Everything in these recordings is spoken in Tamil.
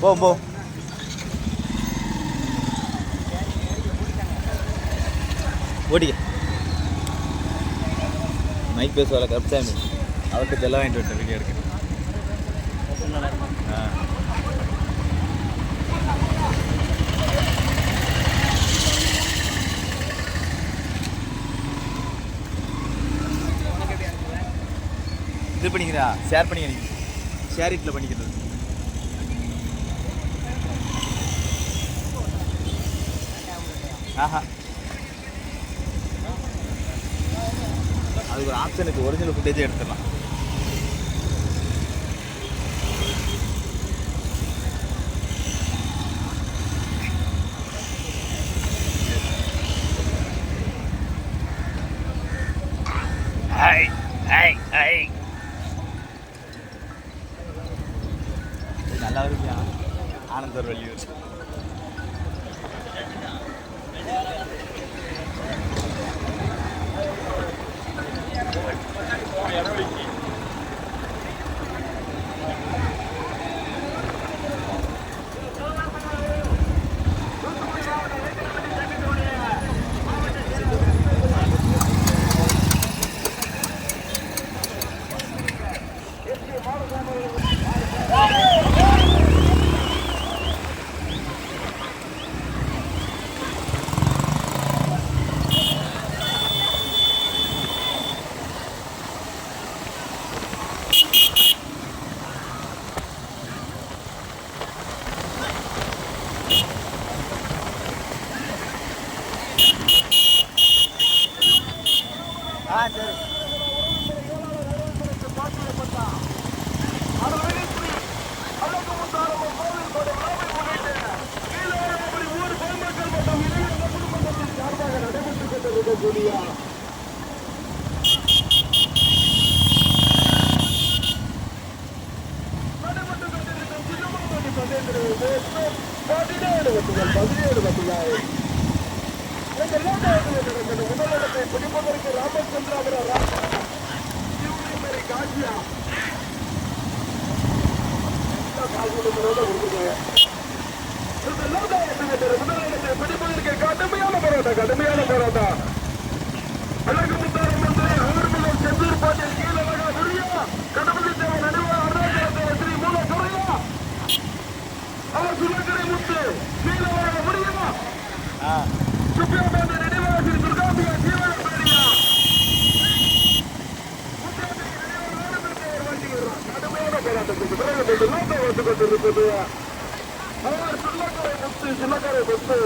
போ போ. ஓடிக்க. மைக் பேசுவாள் கருப்சாமி அவருக்கு தெல்லாம் வாங்கிட்டு விட்ட வீடியோ இருக்கு ஆ. இது பண்ணிக்கிறா ஷேர் பண்ணிக்கிறீங்க சேரிட்டில் பண்ணிக்கிறது. ஆஹா. அதுக்கு ஒரு ஆப்ஷன் இருக்குது ஒரிஜினல் ஃபுட்டேஜே எடுத்துடலாம். பிடிப்பதற்கு ராமச்சந்திராபுரம் காட்சியா கடுமையான போராட்டம் கடுமையான போராட்டம் அழகு முத்தாரம் மந்திரி அவர்களும் செந்தூர் பாட்டில் கீழழகா முறியா கணபதி தேவன் நடுவர் அருணாச்சல ஸ்ரீ மூல சுரையா அவர் சுலக்கரை முத்து கீழழகா முறியா ஆ சுப்பியா பாண்டி நினைவாக ஸ்ரீ துர்காம்பிகா ஜீவன பேரியா கடுமையான போராட்டத்துக்கு பிறகு நோக்கம் வந்து முத்து சுள்ளக்கரை முத்து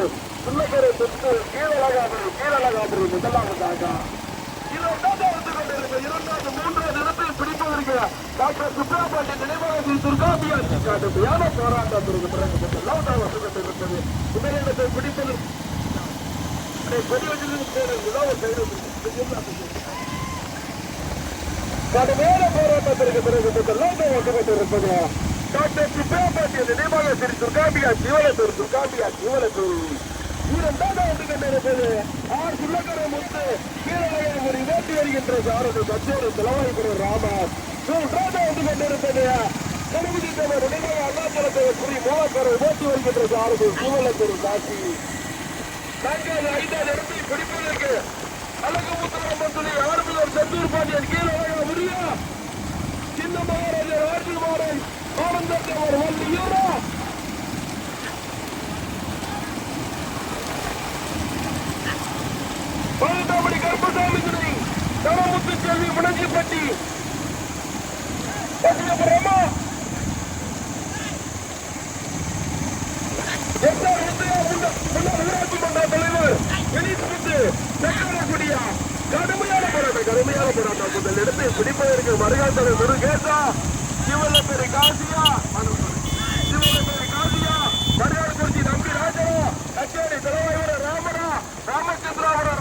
சுள்ளக்கரை முத்து கீழழகாபுரி கீழழகாபுரி முதலாவதாக இரண்டாவது வந்து கொண்டிருக்க இரண்டாவது மூன்றாவது இடத்தை பிடிப்பதற்கு டாக்டர் சுப்ராபாண்டி நினைவாக துர்காபியா கடுமையான போராட்டத்திற்கு பிறகு முதலாவதாக வந்து கொண்டிருப்பது முதலிடத்தை பிடிப்பதற்கு கடுமையான போராட்டத்திற்கு பிறகு முதலாவது டாக்டர் சுப்ராபாண்டிய நினைவாக ஸ்ரீ துர்காபியா ஜீவனத்தூர் துர்காபியா ஜீவனத்தூர் இரண்டாவது வந்து கொண்டிருப்பது ஆர் சுள்ளக்கரை முத்து ஒரு வேட்டி வருகின்ற சாரது கச்சேரி செலவாய்ப்புறம் ராமர். மூன்றாவது வந்து கொண்டிருப்பது கணபதி தேவர் நினைவாக அருணாச்சலத்தை ஸ்ரீ மூலக்கரை வேட்டி வருகின்ற சாரது ஜீவனத்தூர் காட்சி நான்காவது ஐந்தாவது இடத்தை பிடிப்பதற்கு அழகு முத்தாரம் சொல்லி ஆர்மியர் செந்தூர் பாண்டியன் முறியா சின்ன மகாராஜர் ஆற்றில் மாறன். ஆனந்தத்தேவர் வள்ளியூரா பதினெட்டாம் கருப்பசாமி துணை தனமுத்து செல்வி முனஞ்சிப்பட்டி. எஸ்ஆர் முத்தையா முன்னாள் ஊராட்சி மன்ற தலைவர் கணேஷ் முத்து சக்கரக்குடியா கடுமையான போராட்டம் கடுமையான போராட்டம். முதல் இடத்தை பிடிப்பதற்கு மருகாத்தலை முருகேசா இவர்கள் நம்பி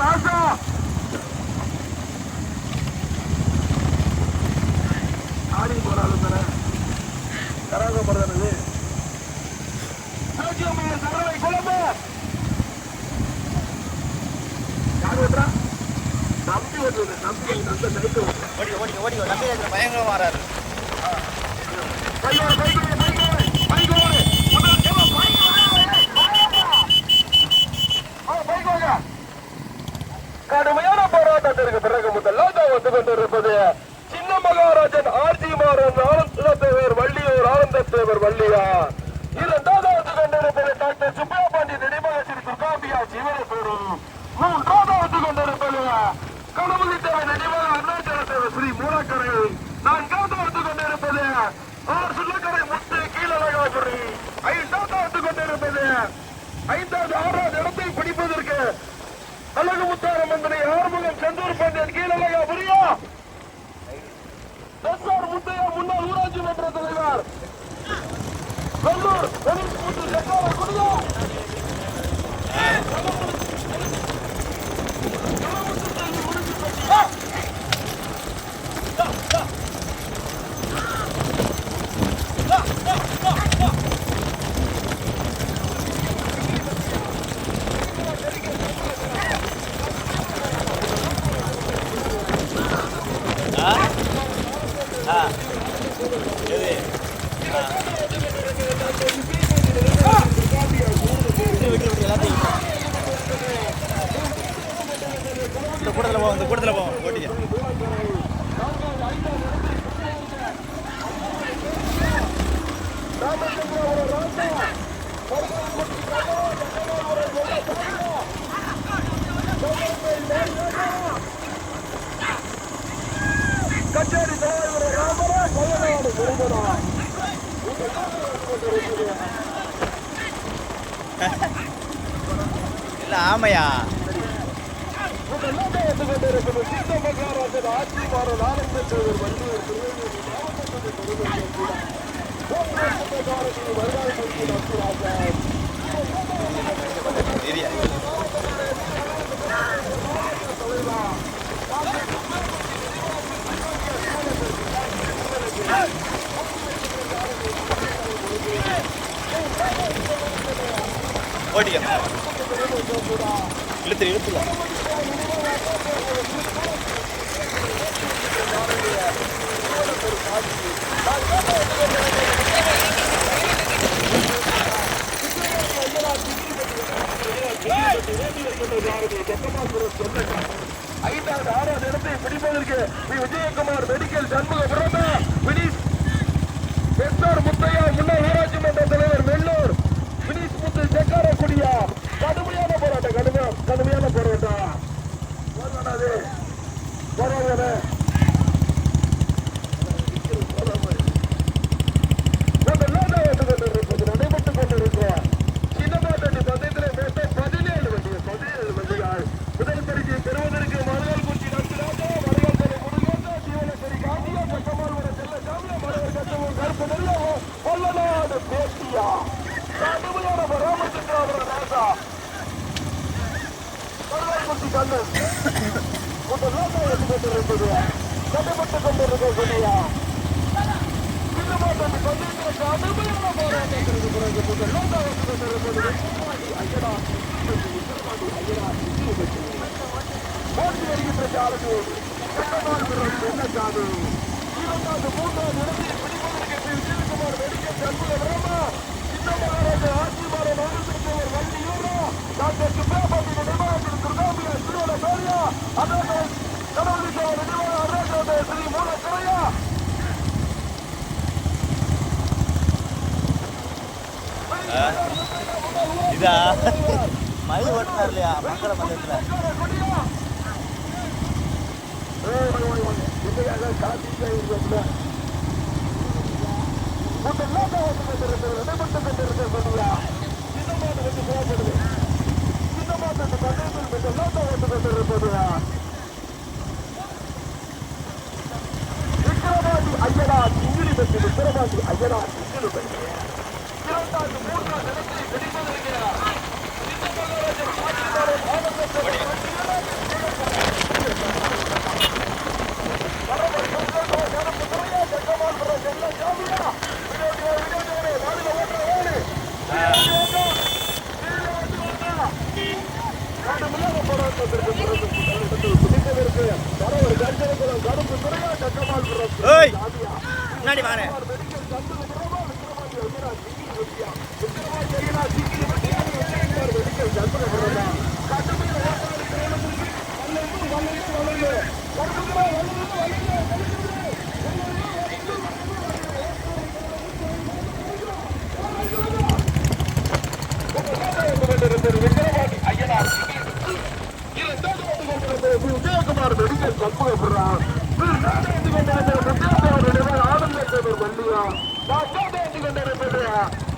ராஜா. நம்பி நம்பி பயங்கரமாக 건물 இல்ல ஆமையா? முதலாக வந்து கொண்டிருப்பது சித்த மகாராஜன் ஆட்சி மாறன் ஆனந்தத்தேவர் வள்ளியூர் திருநெல்வேலி மாவட்டத்தின் பெருமையை கூட போக்குவரத்து வருவாய் மூர்த்தி நம்பிராஜன் ஏரியா ஓட்டிக்க இழுத்து இழுத்துல. ஐந்தாவது ஆறாவது இடத்தை பிடிப்பதற்கு பி. விஜயகுமார் மெடிக்கல் சண்முக பிரதா வினிஷ் எஸ்ஆர் முத்தையா முன்னாள் ஊராட்சி மன்ற தலைவர் வெள்ளூர் வினிஷ் முத்து ஐயா கடுமையான போராட்டம் கடுமையா கடுமையான போராட்டம். போராடாது. போராடாது முதலாவது வந்து கொண்டிருப்பது நடைபெற்றுக் கொண்டிருக்கிறோம் சின்னமாட்டடி பந்தயத்திலே மொத்தம் பதினேழு வண்டிகள் பதினேழு வண்டிகள் முதல் பரிசை பெறுவதற்கு மறுநாள் குச்சி நம்பிராஜா மறுநாள் தலை முருகேசா ஜீவனசரி காந்தியா சட்டமால்வர செல்ல சாமியா மறுவர் கட்டவும் கருப்பு நெல்ல கொல்லநாடு பேசியா கடுமையான ராமச்சந்திராபுர ராசா மறுநாள் குச்சி கண்ணன் முதலாவது வந்து கொண்டிருப்பது நடைபெற்றுக் கொண்டிருக்கக்கூடிய சின்னமாட்டடி பந்தயத்திலே கடுமையான போராட்டத்திற்கு பிறகு முதலாவது வந்து கொண்டிருப்பது ஐயனா ஐயனா போட்டி வருகின்ற இதா? மயில் ஓட்டினார் இல்லையா? சாது மதத்தில் மூன்றாவது இடத்தை பிடிப்பதற்கு பி. விஜயகுமார் மெடிக்கல் சண்முக பிரம்மா சின்ன மகாராஜா ஆட்சிமார நாகேந்திரத்தேவர் வள்ளியூரா டாக்டர் சுப்பேபாட்டி நினைவாளத்தில் துர்காம்பியா சிறுவன பேரியா அதாவது கடவுளி தேவர் நினைவாள அருணாச்சல ஸ்ரீ மூலக்கரையா இதா மயில் ஓட்டினார் இல்லையா மக்களை மந்தத்தில் விக்கிரவாண்டி ஐயனா சிங்கிரி பெற்று விக்கிரவாண்டி ஐயனா சிங்கிரி பெற்று இரண்டாவது மூன்றாவது இடத்தை பிடிப்பதற்கிறார் ஏய் முன்னாடி வாங்க மெடிக்கல் விஜயகுமார் மெடிக்கல் சண்முகபுரம் ஆனந்தேவர் வள்ளியா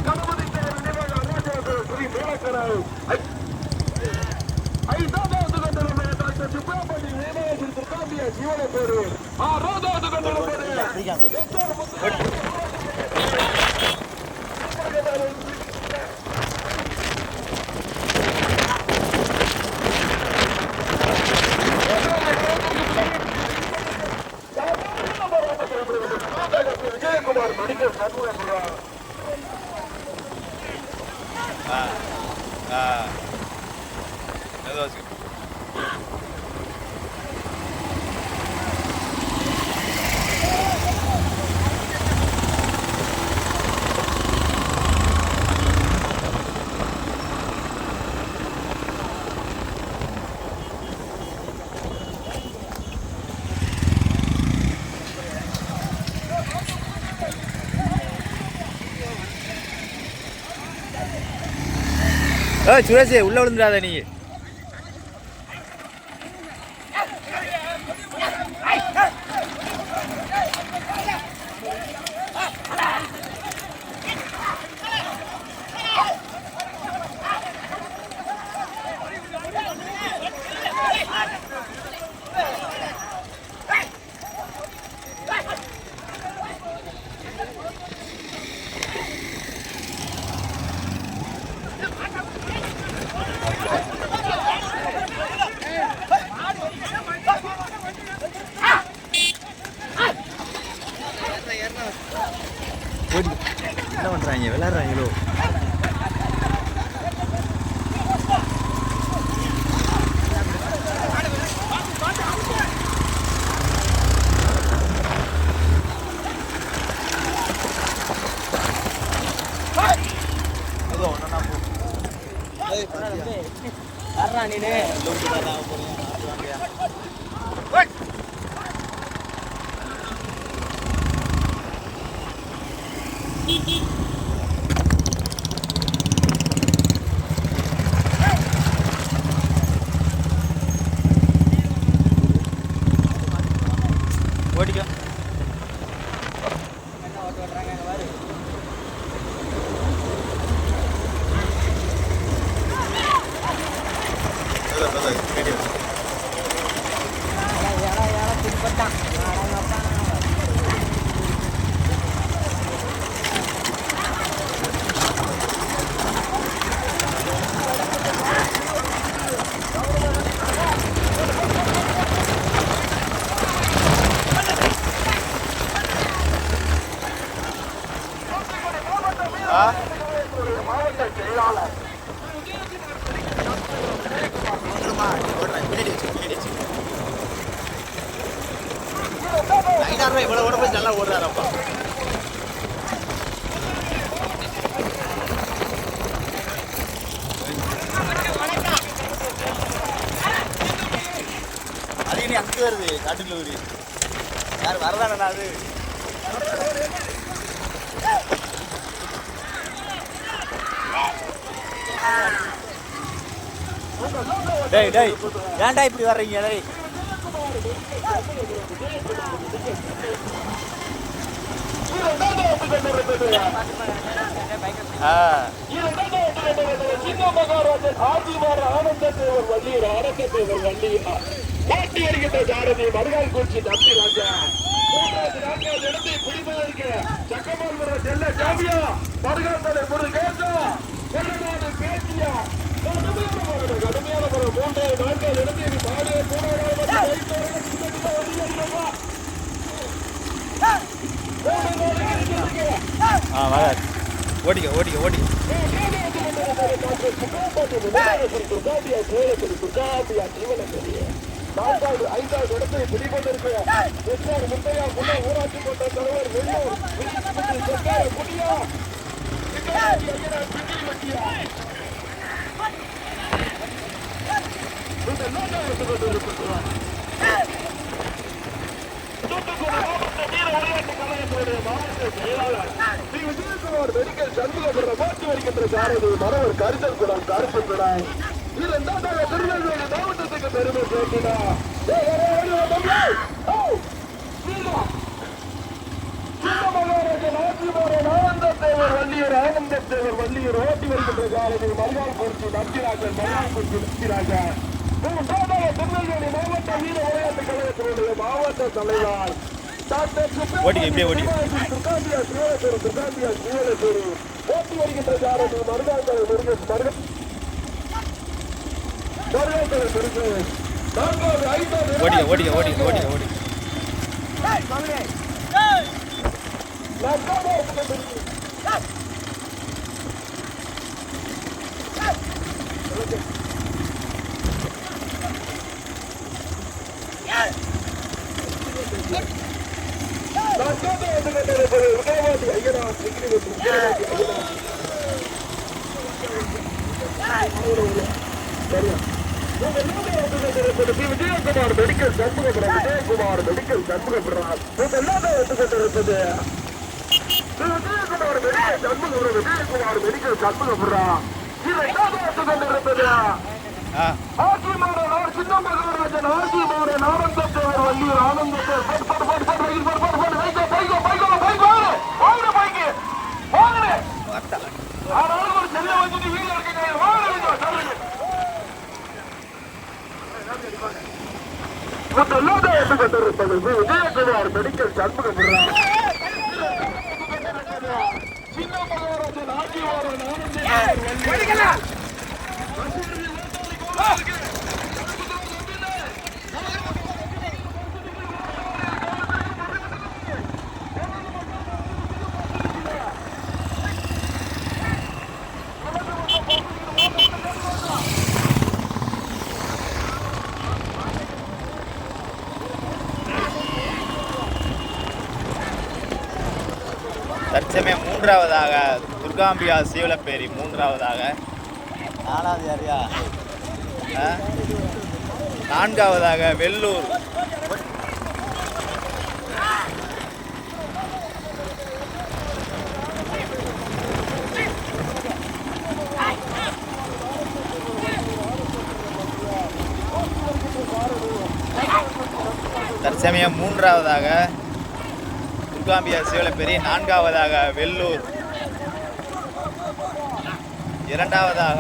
கணபதி கணபதி ஸ்ரீ மேலக்கரை ஐந்தாவது கண்டனம் டாக்டர் சுப்பிரமணி நினைவாளர் திருக்காம்பிய ஜீவன பேரு ஆறாவது கண்டனம் பேரு விஜயகுமார் மெடிக்கல் சண்முகபுரம் ஆ ஆ ஏதோ வச்சுக்க ஏய் சுரேஷ் உள்ள விழுந்துடாத நீ. என்ன பண்றாங்க? விளையாடுறாங்களோ? அது வருது? காட்டுக்குள்ள ஊரி யார் வரதானடா அது? டேய் டேய் ஏன்டா இப்படி வர்றீங்க? டேய். ஆனந்தத்தை ஒரு வள்ளியர் அரக்கத்தை ஒரு வள்ளியா பாட்டி அறிகின்ற ஜாரதி மறுகால் குறிச்சி தம்பி ராஜா மூன்றாவது நான்காவது இடத்தை பிடிப்பதற்கு சக்கமால் செல்ல காவியா மறுகால் தலை முருகேசா கொல்லநாடு பேச்சியா கடுமையான போராட்டம். மூன்றாவது நான்காவது இடத்தை பாடிய மூணாவது ஓடிக்க ஓடிக்க ஓடிக்க நான்காவது ஐந்தாவது இடத்தை பிடிப்பதற்கு எஸ்ஆர் முத்தையா ஊராட்சி மன்ற தலைவர் வெள்ளூர் செயலாளர் சர்க்கார் குடியா மெடிக்கல் சண்முகபுரம் மாற்றி வருகின்ற சாரதி மரவர் கரிசல் குடம் கருப்பு குடம் இரண்டாவது திருநெல்வேலி மாவட்டத்துக்கு பெருமை சேர்க்கிறா வள்ளியூர் வள்ளியூர் ஓட்டி வருகின்ற சாரதி மல்வாள் குறிச்சி நச்சிராஜன் மல்வாள் குறிச்சி நச்சிராஜன் திருநெல்வேலி மாவட்ட வீர விளையாட்டு கழகத்தினுடைய மாவட்ட தலைவர் டாக்டர் இப்படியே ஓட்டிக்க. துர்காம்பியா சிவலத்தூர் துர்காம்பியா சிவலத்தூர் ஓட்டி வருகின்ற சாரதி மருதாந்தர முருகன் மருகன் மருதாந்தர முருகன் நான்காவது ஐந்தாவது ஓடிக்க. ஓடிக்க ஓடிக்க ஓடிக்க ஓடிக்க விஜயகுமார் விஜயகுமார் மெடிக்கல் சண்முகபுரம் முதலாக விஜயகுமார் மெடிக்கல் சண்முகபுரம் விஜயகுமார் மெடிக்கல் சண்முகபுரம் இரண்டாவது ஒத்துக்கொண்டிருப்பது ஆ. ஆட்சிமாறன் சின்ன மகாராஜன் ஆட்சிமாறன் ஆனந்தத்தேவர் வள்ளியூர் ஆனந்தத்தேவர் சண்முகம் விடுறான் தற்சமயம் மூன்றாவதாக துர்காம்பியா சீவலப்பேரி மூன்றாவதாக. நாலாவது யாரியா? நான்காவதாக வெள்ளூர். தற்சமயம் மூன்றாவதாக துர்காம்பியா சிவலப்பெரி நான்காவதாக வெள்ளூர். இரண்டாவதாக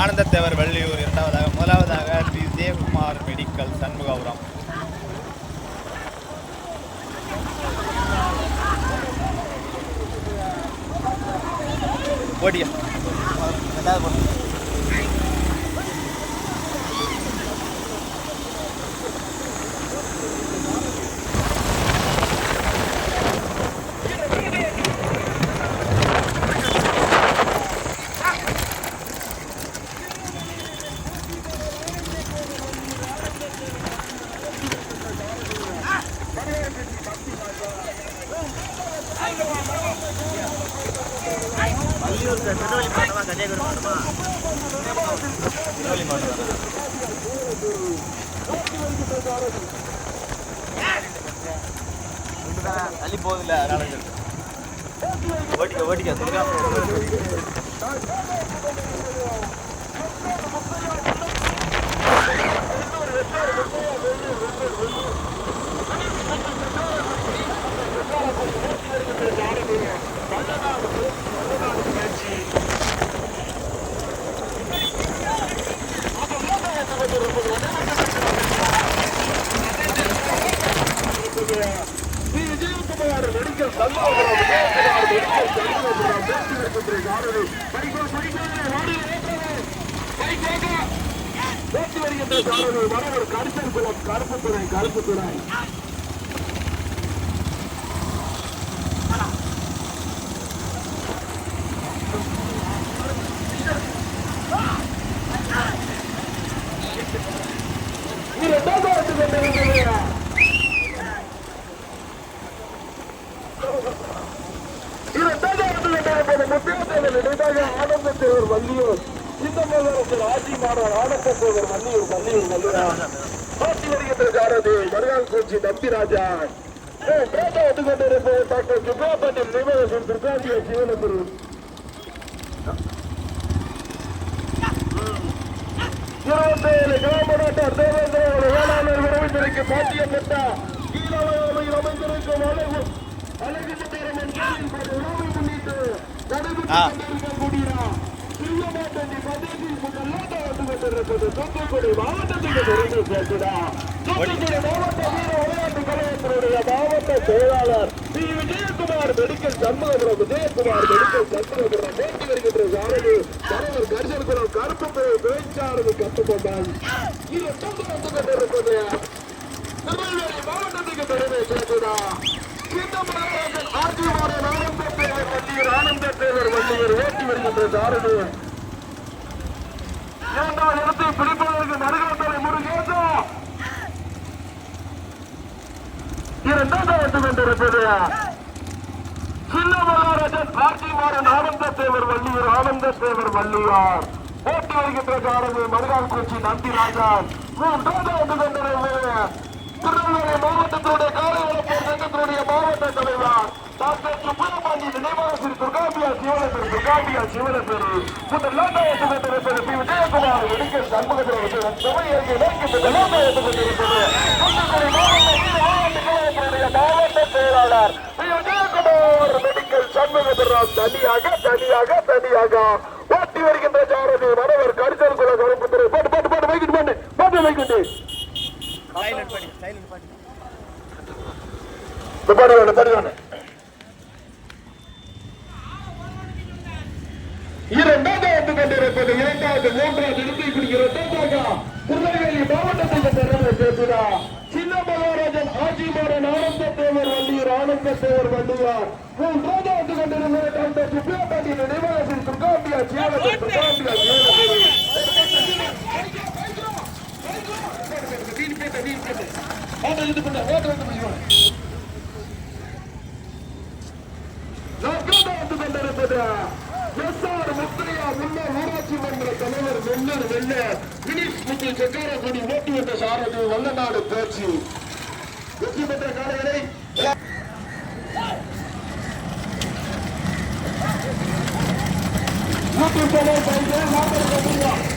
ஆனந்தத்தேவர் வள்ளியூர். இரண்டாவதாக முதலாவதாக ஸ்ரீ விஜயகுமார் மெடிக்கல் சண்முகபுரம். ஓடியா ரெண்டாவது தள்ளி போகுதுல்ல அதனால ஓட்டிக்க ஓட்டிக்க சொல்லுங்க மெடிக்கல் சண்முகபுரம் விஜயகுமார் கருப்பு துறை பேசி வருகின்ற சாரதி பைக்கோ பைக்கோ வாடி பைக் வாங்க பேசி வருகின்ற சாரதி மரவர் கருத்தன் குளம் கருப்புத்துறை கருப்புத்துறை இரண்டாவது இடத்துக்கு வந்திருக்கிறது. இரண்டாவது இடத்துல இருப்பது முத்தியாத்தை சாரதி மருகால் குறிச்சி நம்பிராஜா வந்து கொண்டிருப்பது டாக்டர் சுப்ராபதி தேவேந்திர அமைந்திருக்கும் அழகு அழகு கோயில் உணவை முன்னிட்டு நடைபெற்றுக் ஆ. கொண்டிருக்கக்கூடிய சிவமாட்டணி பதவி முதலாக வந்து கொண்டிருப்பது தூத்துக்குடி மாவட்டத்துக்கு பெருமை சேர்த்துடா தூத்துக்குடி மாவட்ட வீர விளையாட்டு கழகத்தினுடைய மாவட்ட செயலாளர் P Vijayakumar medical Shanmugapuram Udayakumar medical Shanmugapuram போட்டி வருகின்ற சாரதி தலைவர் கரிசல்குளம் கருப்புத்துறை பேச்சாரதி இது தொண்டு வந்து கொண்டிருப்பது திருநெல்வேலி மாவட்டத்துக்கு பெருமை ஆனந்த தேவர் வண்டியர் ஆனந்த தேவர் வண்டியர் ஓட்டி வருகின்ற சாரதி. இரண்டாம் இடத்தை பிடிப்பதற்கு முருகேசா. இரண்டாவது கொண்டிருப்பது ஆனந்த தேவர் வள்ளியூர் ஆனந்த தேவர் வள்ளியார். போட்டி வருகின்ற மருகால் குறிச்சி நம்பி ராஜான் மூன்றாவது வந்து கொண்டிருப்பது திருநெல்வேலி மாவட்டத்தினுடைய காலை சங்கத்தினுடைய மாவட்ட தலைவர் டாக்டர் சுப்பிரமணி நினைவாக ஸ்ரீ துர்காம்பியா சிவனப்பேர் துர்காம்பியா கொண்டிருப்பது பி. விஜயகுமார் சுவை அருகே நோக்கி முதலாக கொண்டிருப்பது மாவட்ட செயலாளர் பி. விஜயகுமார். மெடிக்கல் சண்முகத்திராம் தனியாக தனியாக தனியாக. ஓட்டி வருகின்ற சாரதி மனவர் கரிசல் குல கருப்புத்துறை போட்டு போட்டு போட்டு வைக்கிட்டு போட்டு. போட்டு வைக்கிட்டு. படுவானு படுவானு இரண்டாவது வந்து கொண்டிருப்பது இரண்டாவது மூன்றாவது இடத்தை பிடிக்கிற தோட்டாகா திருநெல்வேலி மாவட்டத்தில் பெருமை சேர்த்துடா சின்ன மகாராஜன் ஆட்சிமாறன் ஆனந்த தேவர் வள்ளியூர் ஆனந்த தேவர் வள்ளியார் மூன்றாவது வந்து கொண்டிருப்பது டாக்டர் சுப்பியாபாண்டி நினைவாளத்தில் துர்காம்பியா சியானத்தில் துர்காம்பியா வந்து கொண்டிருப்பது எஸ் ஆர் முத்தையா முன்னாள் ஊராட்சி மன்ற தலைவர் முன்னர் வெள்ள வினிஷ் முத்து கொடி ஓட்டி வந்த சாரதி வல்லநாடு பேச்சு வெற்றி பெற்ற காலைகளை நூற்றி தொண்ணூறு